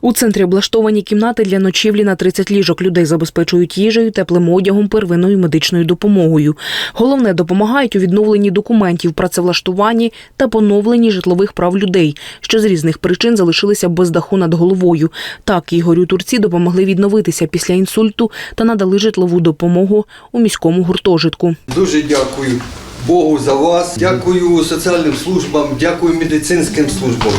У центрі облаштовані кімнати для ночівлі на 30 ліжок. Людей забезпечують їжею, теплим одягом, первинною медичною допомогою. Головне допомагають у відновленні документів, працевлаштуванні та поновленні житлових прав людей, що з різних причин залишилися без даху над головою. Так Ігорю Турці допомогли відновитися після інсульту та надали житлову допомогу у міському гуртожитку. Дуже дякую Богу за вас, дякую соціальним службам, дякую медицинським службам,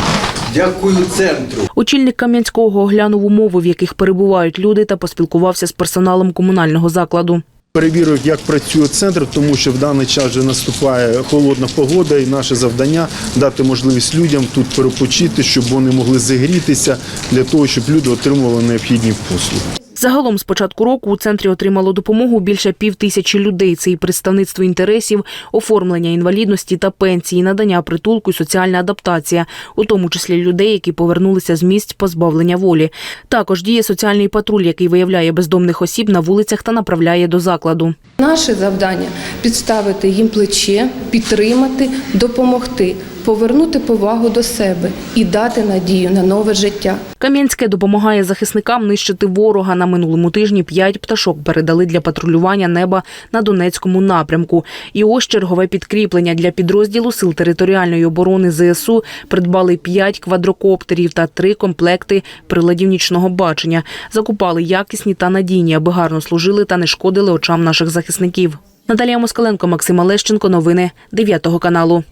дякую центру. Очільник Кам'янського оглянув умови, в яких перебувають люди, та поспілкувався з персоналом комунального закладу. Перевірив, як працює центр, тому що в даний час вже наступає холодна погода, і наше завдання дати можливість людям тут перепочити, щоб вони могли зігрітися для того, щоб люди отримували необхідні послуги. Загалом з початку року у центрі отримало допомогу більше пів тисячі людей. Це і представництво інтересів, оформлення інвалідності та пенсії, надання притулку і соціальна адаптація, у тому числі людей, які повернулися з місць позбавлення волі. Також діє соціальний патруль, який виявляє бездомних осіб на вулицях та направляє до закладу. Наше завдання підставити їм плече, підтримати, допомогти, повернути повагу до себе і дати надію на нове життя. Кам'янське допомагає захисникам нищити ворога. На минулому тижні п'ять пташок передали для патрулювання неба на Донецькому напрямку. І ось чергове підкріплення для підрозділу сил територіальної оборони ЗСУ придбали п'ять квадрокоптерів та три комплекти приладів нічного бачення. Закупали якісні та надійні, аби гарно служили та не шкодили очам наших захисників. Наталія Москаленко, Максим Олещенко. Новини 9 каналу.